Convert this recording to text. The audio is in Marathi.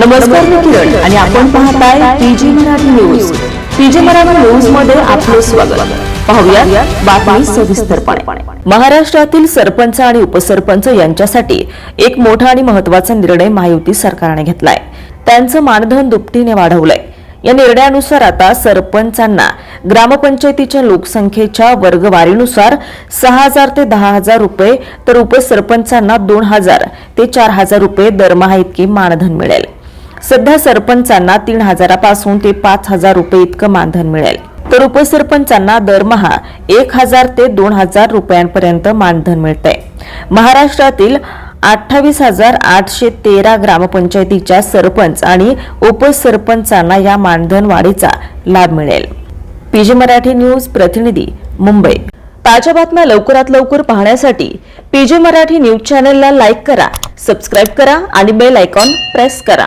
नमस्कार मी किरण आणि आपण पाहताय PG Marathi news PG Marathi न्यूजमध्ये आपलं स्वागत. पाहूया बातमी सविस्तरपणे. महाराष्ट्रातील सरपंच आणि उपसरपंच यांच्यासाठी एक मोठा आणि महत्त्वाचा निर्णय महायुती सरकारने घेतलाय. त्यांचं मानधन दुपटीने वाढवलंय. या निर्णयानुसार आता सरपंचांना ग्रामपंचायतीच्या लोकसंख्येच्या वर्गवारीनुसार सहा हजार ते दहा हजार रुपये तर उपसरपंचांना दोन हजार ते चार हजार रुपये दरमहा इतके मानधन मिळेल. सध्या सरपंचांना तीन हजारापासून ते पाच हजार रुपये इतकं मानधन मिळेल. तर उपसरपंचांना दरमहा एक हजार ते दोन हजार रुपयांपर्यंत मानधन मिळतंय. महाराष्ट्रातील अठ्ठावीस हजार आठशे तेरा ग्रामपंचायतीच्या सरपंच आणि उपसरपंचांना या मानधन वाढीचा लाभ मिळेल. पीजी मराठी न्यूज प्रतिनिधी मुंबई. ताज्या बातम्या लवकरात लवकर पाहण्यासाठी पीजी मराठी न्यूज चॅनलला लाईक करा सबस्क्राईब करा आणि बेल आयकॉन प्रेस करा.